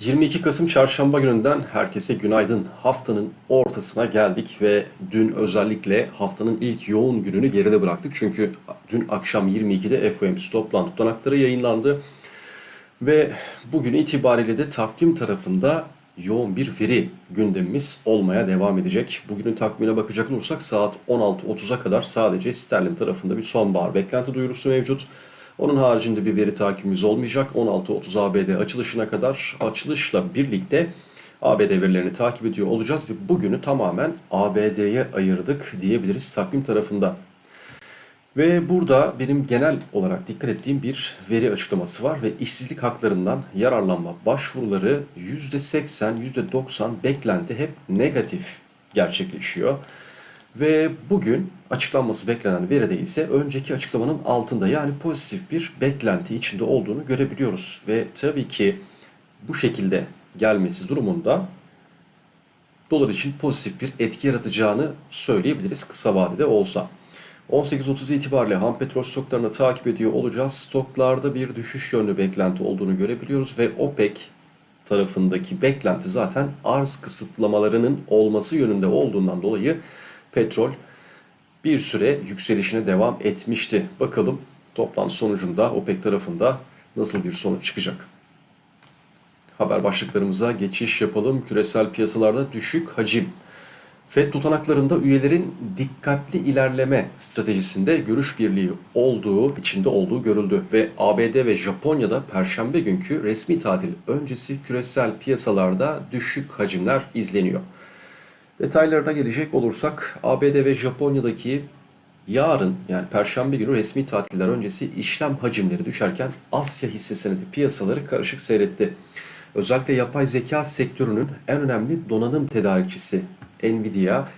22 Kasım Çarşamba gününden herkese günaydın. Haftanın ortasına geldik ve dün özellikle haftanın ilk yoğun gününü geride bıraktık. Çünkü dün akşam 22'de FOMC toplantı tutanakları yayınlandı. Ve bugün itibariyle de takvim tarafında yoğun bir veri gündemimiz olmaya devam edecek. Bugünün takvimine bakacak olursak saat 16.30'a kadar sadece sterlin tarafında bir sonbahar beklenti duyurusu mevcut. Onun haricinde bir veri takibimiz olmayacak. 16.30 ABD açılışına kadar açılışla birlikte ABD verilerini takip ediyor olacağız ve bugünü tamamen ABD'ye ayırdık diyebiliriz takvim tarafında. Ve burada benim genel olarak dikkat ettiğim bir veri açıklaması var ve işsizlik haklarından yararlanma başvuruları %80, %90 beklenti hep negatif gerçekleşiyor. Ve bugün açıklanması beklenen veride ise önceki açıklamanın altında yani pozitif bir beklenti içinde olduğunu görebiliyoruz. Ve tabii ki bu şekilde gelmesi durumunda dolar için pozitif bir etki yaratacağını söyleyebiliriz kısa vadede olsa. 18.30 itibariyle ham petrol stoklarını takip ediyor olacağız. Stoklarda bir düşüş yönlü beklenti olduğunu görebiliyoruz ve OPEC tarafındaki beklenti zaten arz kısıtlamalarının olması yönünde olduğundan dolayı petrol bir süre yükselişine devam etmişti. Bakalım toplantı sonucunda OPEC tarafında nasıl bir sonuç çıkacak? Haber başlıklarımıza geçiş yapalım. Küresel piyasalarda düşük hacim. FED tutanaklarında üyelerin dikkatli ilerleme stratejisinde görüş birliği olduğu, içinde olduğu görüldü ve ABD ve Japonya'da perşembe günkü resmi tatil öncesi küresel piyasalarda düşük hacimler izleniyor. Detaylarına gelecek olursak ABD ve Japonya'daki yarın yani perşembe günü resmi tatiller öncesi işlem hacimleri düşerken Asya hisse senedi piyasaları karışık seyretti. Özellikle yapay zeka sektörünün en önemli donanım tedarikçisi Nvidia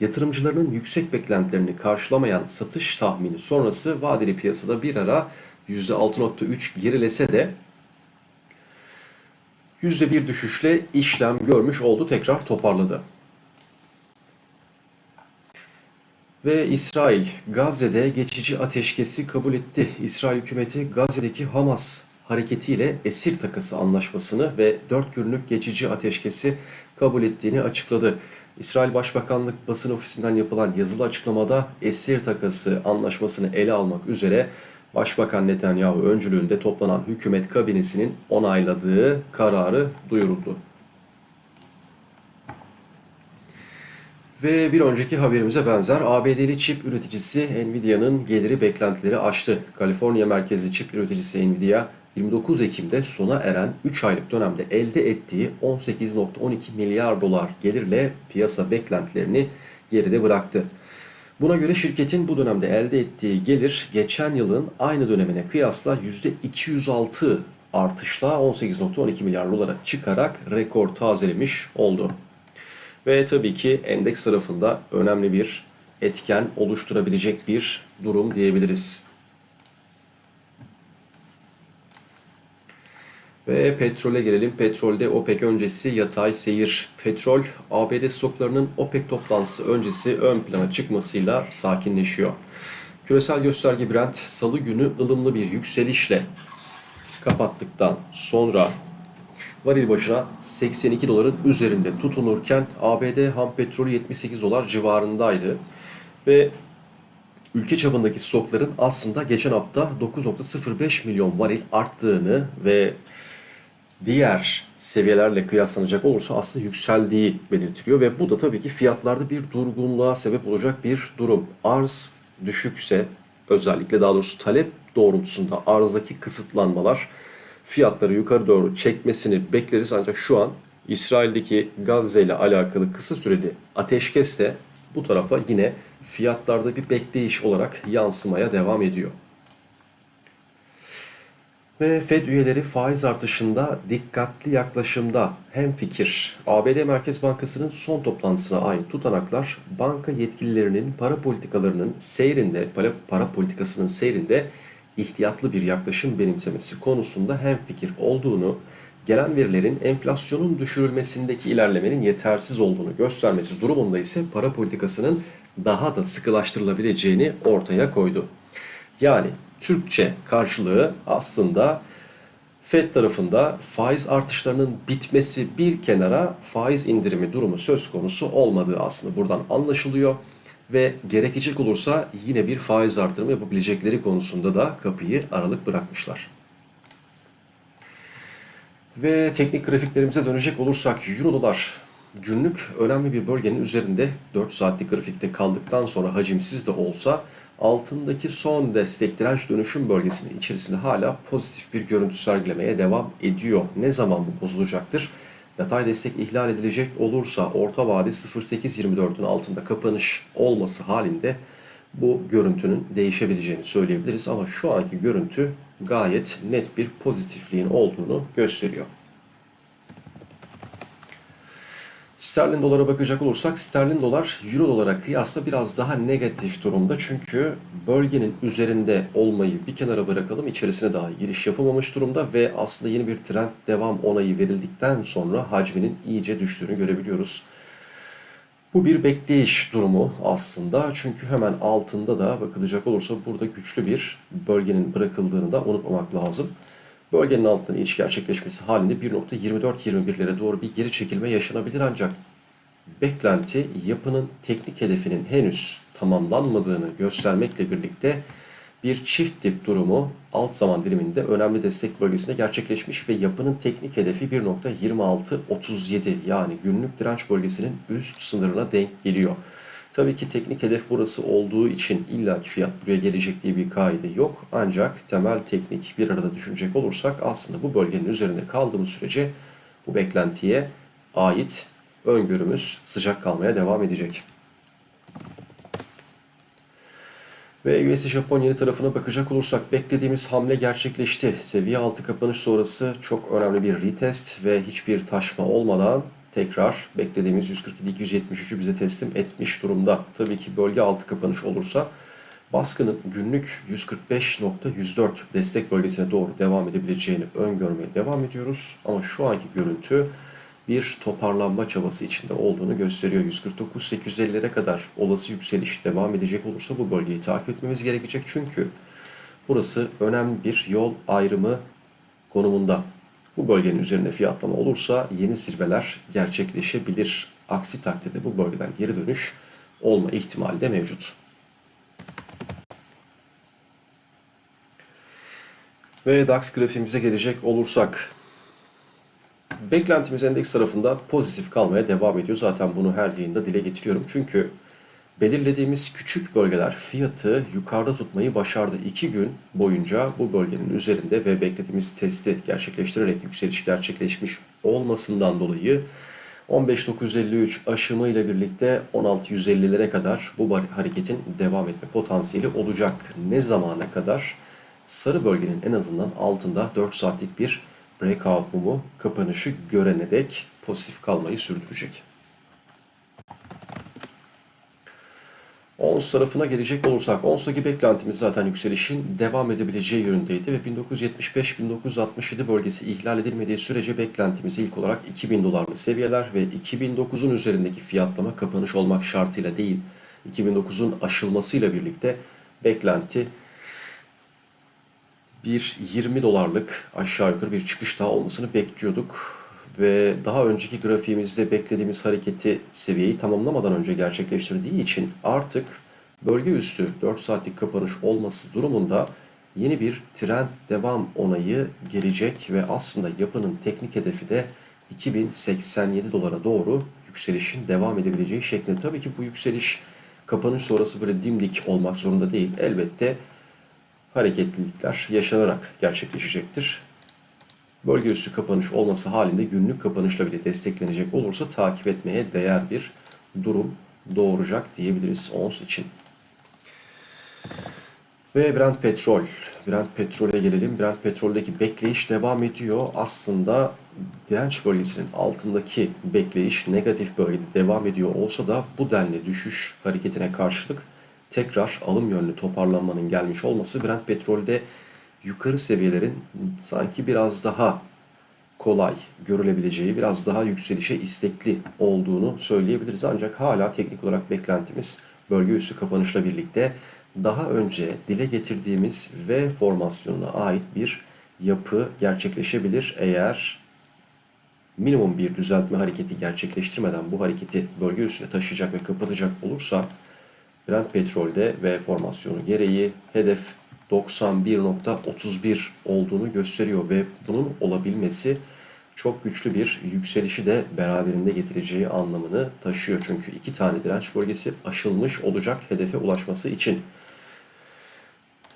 yatırımcılarının yüksek beklentilerini karşılamayan satış tahmini sonrası vadeli piyasada bir ara %6.3 gerilese de %1 düşüşle işlem görmüş oldu tekrar toparladı. Ve İsrail Gazze'de geçici ateşkesi kabul etti. İsrail hükümeti Gazze'deki Hamas hareketiyle esir takası anlaşmasını ve 4 günlük geçici ateşkesi kabul ettiğini açıkladı. İsrail Başbakanlık basın ofisinden yapılan yazılı açıklamada esir takası anlaşmasını ele almak üzere Başbakan Netanyahu öncülüğünde toplanan hükümet kabinesinin onayladığı kararı duyuruldu. Ve bir önceki haberimize benzer ABD'li çip üreticisi Nvidia'nın geliri beklentileri aştı. Kaliforniya merkezli çip üreticisi Nvidia 29 Ekim'de sona eren 3 aylık dönemde elde ettiği 18.12 milyar dolar gelirle piyasa beklentilerini geride bıraktı. Buna göre şirketin bu dönemde elde ettiği gelir geçen yılın aynı dönemine kıyasla %206 artışla 18.12 milyar dolara çıkarak rekor tazelemiş oldu. Ve tabii ki endeks tarafında önemli bir etken oluşturabilecek bir durum diyebiliriz. Ve petrole gelelim. Petrolde OPEC öncesi yatay seyir. Petrol, ABD stoklarının OPEC toplantısı öncesi ön plana çıkmasıyla sakinleşiyor. Küresel gösterge Brent salı günü ılımlı bir yükselişle kapattıktan sonra varil başına 82 doların üzerinde tutunurken ABD ham petrolü 78 dolar civarındaydı. Ve ülke çapındaki stokların aslında geçen hafta 9.05 milyon varil arttığını ve diğer seviyelerle kıyaslanacak olursa aslında yükseldiği belirtiliyor ve bu da tabii ki fiyatlarda bir durgunluğa sebep olacak bir durum. Arz düşükse özellikle daha doğrusu talep doğrultusunda arzdaki kısıtlanmalar fiyatları yukarı doğru çekmesini bekleriz ancak şu an İsrail'deki Gazze ile alakalı kısa süreli ateşkes de bu tarafa yine fiyatlarda bir bekleyiş olarak yansımaya devam ediyor. Ve Fed üyeleri faiz artışında dikkatli yaklaşımda hem fikir. ABD Merkez Bankası'nın son toplantısına ait tutanaklar banka yetkililerinin para politikalarının seyrinde, para, para politikasının seyrinde ihtiyatlı bir yaklaşım benimsemesi konusunda hem fikir olduğunu, gelen verilerin enflasyonun düşürülmesindeki ilerlemenin yetersiz olduğunu göstermesi durumunda ise para politikasının daha da sıkılaştırılabileceğini ortaya koydu. Yani Türkçe karşılığı aslında Fed tarafında faiz artışlarının bitmesi bir kenara faiz indirimi durumu söz konusu olmadığı aslında buradan anlaşılıyor. Ve gerekecek olursa yine bir faiz artırımı yapabilecekleri konusunda da kapıyı aralık bırakmışlar. Ve teknik grafiklerimize dönecek olursak Euro dolar günlük önemli bir bölgenin üzerinde 4 saatlik grafikte kaldıktan sonra hacimsiz de olsa altındaki son destek direnç dönüşüm bölgesinin içerisinde hala pozitif bir görüntü sergilemeye devam ediyor. Ne zaman bu bozulacaktır? Yatay destek ihlal edilecek olursa orta vade 0.824'ün altında kapanış olması halinde bu görüntünün değişebileceğini söyleyebiliriz. Ama şu anki görüntü gayet net bir pozitifliğin olduğunu gösteriyor. Sterlin dolara bakacak olursak sterlin dolar euro dolara kıyasla biraz daha negatif durumda. Çünkü bölgenin üzerinde olmayı bir kenara bırakalım içerisine daha giriş yapılmamış durumda ve aslında yeni bir trend devam onayı verildikten sonra hacminin iyice düştüğünü görebiliyoruz. Bu bir bekleyiş durumu aslında. Çünkü hemen altında da bakılacak olursa burada güçlü bir bölgenin bırakıldığını da unutmamak lazım. Bölgenin altından iniş gerçekleşmesi halinde 1.24-21'lere doğru bir geri çekilme yaşanabilir ancak beklenti yapının teknik hedefinin henüz tamamlanmadığını göstermekle birlikte bir çift dip durumu alt zaman diliminde önemli destek bölgesinde gerçekleşmiş ve yapının teknik hedefi 1.2637 yani günlük direnç bölgesinin üst sınırına denk geliyor. Tabii ki teknik hedef burası olduğu için illaki fiyat buraya gelecek diye bir kaide yok. Ancak temel teknik bir arada düşünecek olursak aslında bu bölgenin üzerinde kaldığımız sürece bu beklentiye ait öngörümüz sıcak kalmaya devam edecek. Ve USD Japon yeni tarafına bakacak olursak beklediğimiz hamle gerçekleşti. Seviye altı kapanış sonrası çok önemli bir retest ve hiçbir taşma olmadan tekrar beklediğimiz 147-273'ü bize teslim etmiş durumda. Tabii ki bölge altı kapanış olursa baskının günlük 145.104 destek bölgesine doğru devam edebileceğini öngörmeye devam ediyoruz. Ama şu anki görüntü bir toparlanma çabası içinde olduğunu gösteriyor. 149-850'lere kadar olası yükseliş devam edecek olursa bu bölgeyi takip etmemiz gerekecek. Çünkü burası önemli bir yol ayrımı konumunda. Bu bölgenin üzerinde fiyatlama olursa yeni zirveler gerçekleşebilir. Aksi takdirde bu bölgeden geri dönüş olma ihtimali de mevcut. Ve DAX grafiğimize gelecek olursak beklentimiz endeks tarafında pozitif kalmaya devam ediyor. Zaten bunu her yayında dile getiriyorum. Çünkü belirlediğimiz küçük bölgeler fiyatı yukarıda tutmayı başardı. İki gün boyunca bu bölgenin üzerinde ve beklediğimiz testi gerçekleştirerek yükseliş gerçekleşmiş olmasından dolayı 15.953 aşımı ile birlikte 16.150'lere kadar bu hareketin devam etme potansiyeli olacak. Ne zamana kadar? Sarı bölgenin en azından altında 4 saatlik bir breakout mumu kapanışı görene dek pozitif kalmayı sürdürecek. Ons tarafına gelecek olursak, Ons'taki beklentimiz zaten yükselişin devam edebileceği yönündeydi ve 1975-1967 bölgesi ihlal edilmediği sürece beklentimiz ilk olarak 2000 dolarlık seviyeler ve 2009'un üzerindeki fiyatlama kapanış olmak şartıyla değil, 2009'un aşılmasıyla birlikte beklenti bir 20 dolarlık aşağı yukarı bir çıkış daha olmasını bekliyorduk. Ve daha önceki grafiğimizde beklediğimiz hareketi seviyeyi tamamlamadan önce gerçekleştirdiği için artık bölge üstü 4 saatlik kapanış olması durumunda yeni bir trend devam onayı gelecek ve aslında yapının teknik hedefi de 2087 dolara doğru yükselişin devam edebileceği şeklinde. Tabii ki bu yükseliş kapanış sonrası böyle dimdik olmak zorunda değil. Elbette hareketlilikler yaşanarak gerçekleşecektir. Bölge üstü kapanış olması halinde günlük kapanışla bile desteklenecek olursa takip etmeye değer bir durum doğuracak diyebiliriz ons için. Ve Brent petrol. Brent petrole gelelim. Brent petroldeki bekleyiş devam ediyor. Aslında direnç bölgesinin altındaki bekleyiş negatif bölgede devam ediyor olsa da bu denli düşüş hareketine karşılık tekrar alım yönlü toparlanmanın gelmiş olması Brent petrolde yukarı seviyelerin sanki biraz daha kolay görülebileceği, biraz daha yükselişe istekli olduğunu söyleyebiliriz. Ancak hala teknik olarak beklentimiz bölge üstü kapanışla birlikte daha önce dile getirdiğimiz V formasyonuna ait bir yapı gerçekleşebilir eğer minimum bir düzeltme hareketi gerçekleştirmeden bu hareketi bölge üstüne taşıyacak ve kapatacak olursa Brent petrolde ve formasyonu gereği hedef 91.31 olduğunu gösteriyor ve bunun olabilmesi çok güçlü bir yükselişi de beraberinde getireceği anlamını taşıyor. Çünkü iki tane direnç bölgesi aşılmış olacak hedefe ulaşması için.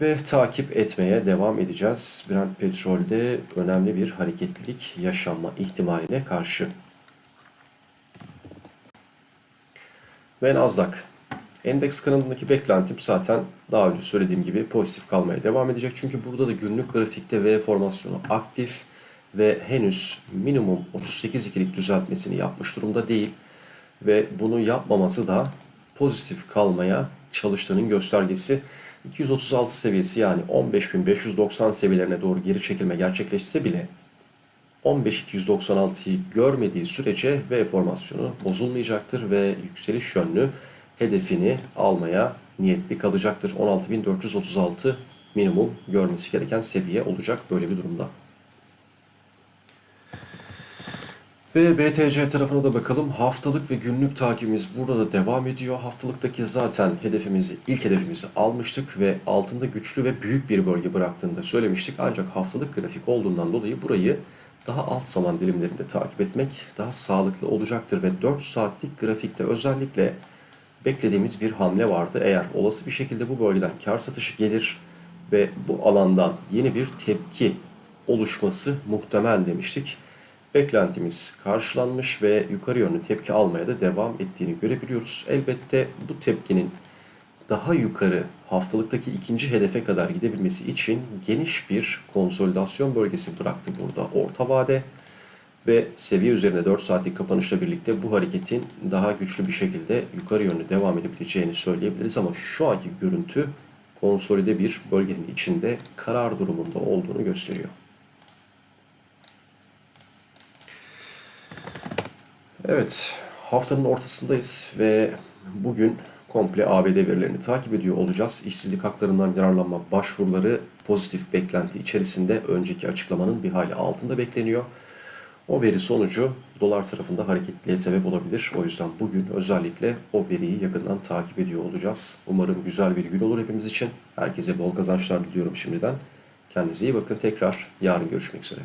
Ve takip etmeye devam edeceğiz. Brent petrolde önemli bir hareketlilik yaşanma ihtimaline karşı. Ve Nasdaq. Endeks kanalındaki beklentim zaten daha önce söylediğim gibi pozitif kalmaya devam edecek. Çünkü burada da günlük grafikte V formasyonu aktif ve henüz minimum 38.2'lik düzeltmesini yapmış durumda değil. Ve bunu yapmaması da pozitif kalmaya çalıştığının göstergesi. 236 seviyesi yani 15.590 seviyelerine doğru geri çekilme gerçekleşse bile 15.296'yı görmediği sürece V formasyonu bozulmayacaktır ve yükseliş yönlü hedefini almaya niyetli kalacaktır. 16.436 minimum görmesi gereken seviye olacak böyle bir durumda. Ve BTC tarafına da bakalım. Haftalık ve günlük takibimiz burada da devam ediyor. Haftalıktaki zaten hedefimizi, ilk hedefimizi almıştık ve altında güçlü ve büyük bir bölge bıraktığını da söylemiştik. Ancak haftalık grafik olduğundan dolayı burayı daha alt zaman dilimlerinde takip etmek daha sağlıklı olacaktır. Ve 4 saatlik grafikte özellikle beklediğimiz bir hamle vardı. Eğer olası bir şekilde bu bölgeden kar satışı gelir ve bu alandan yeni bir tepki oluşması muhtemel demiştik. Beklentimiz karşılanmış ve yukarı yönlü tepki almaya da devam ettiğini görebiliyoruz. Elbette bu tepkinin daha yukarı haftalıktaki ikinci hedefe kadar gidebilmesi için geniş bir konsolidasyon bölgesi bıraktı burada orta vade ve seviye üzerinde 4 saatlik kapanışla birlikte bu hareketin daha güçlü bir şekilde yukarı yönlü devam edebileceğini söyleyebiliriz ama şu anki görüntü konsolide bir bölgenin içinde karar durumunda olduğunu gösteriyor. Evet, haftanın ortasındayız ve bugün komple ABD verilerini takip ediyor olacağız. İşsizlik haklarından yararlanma başvuruları pozitif beklenti içerisinde önceki açıklamanın bir hali altında bekleniyor. O veri sonucu dolar tarafında hareketliliğe sebep olabilir. O yüzden bugün özellikle o veriyi yakından takip ediyor olacağız. Umarım güzel bir gün olur hepimiz için. Herkese bol kazançlar diliyorum şimdiden. Kendinize iyi bakın. Tekrar yarın görüşmek üzere.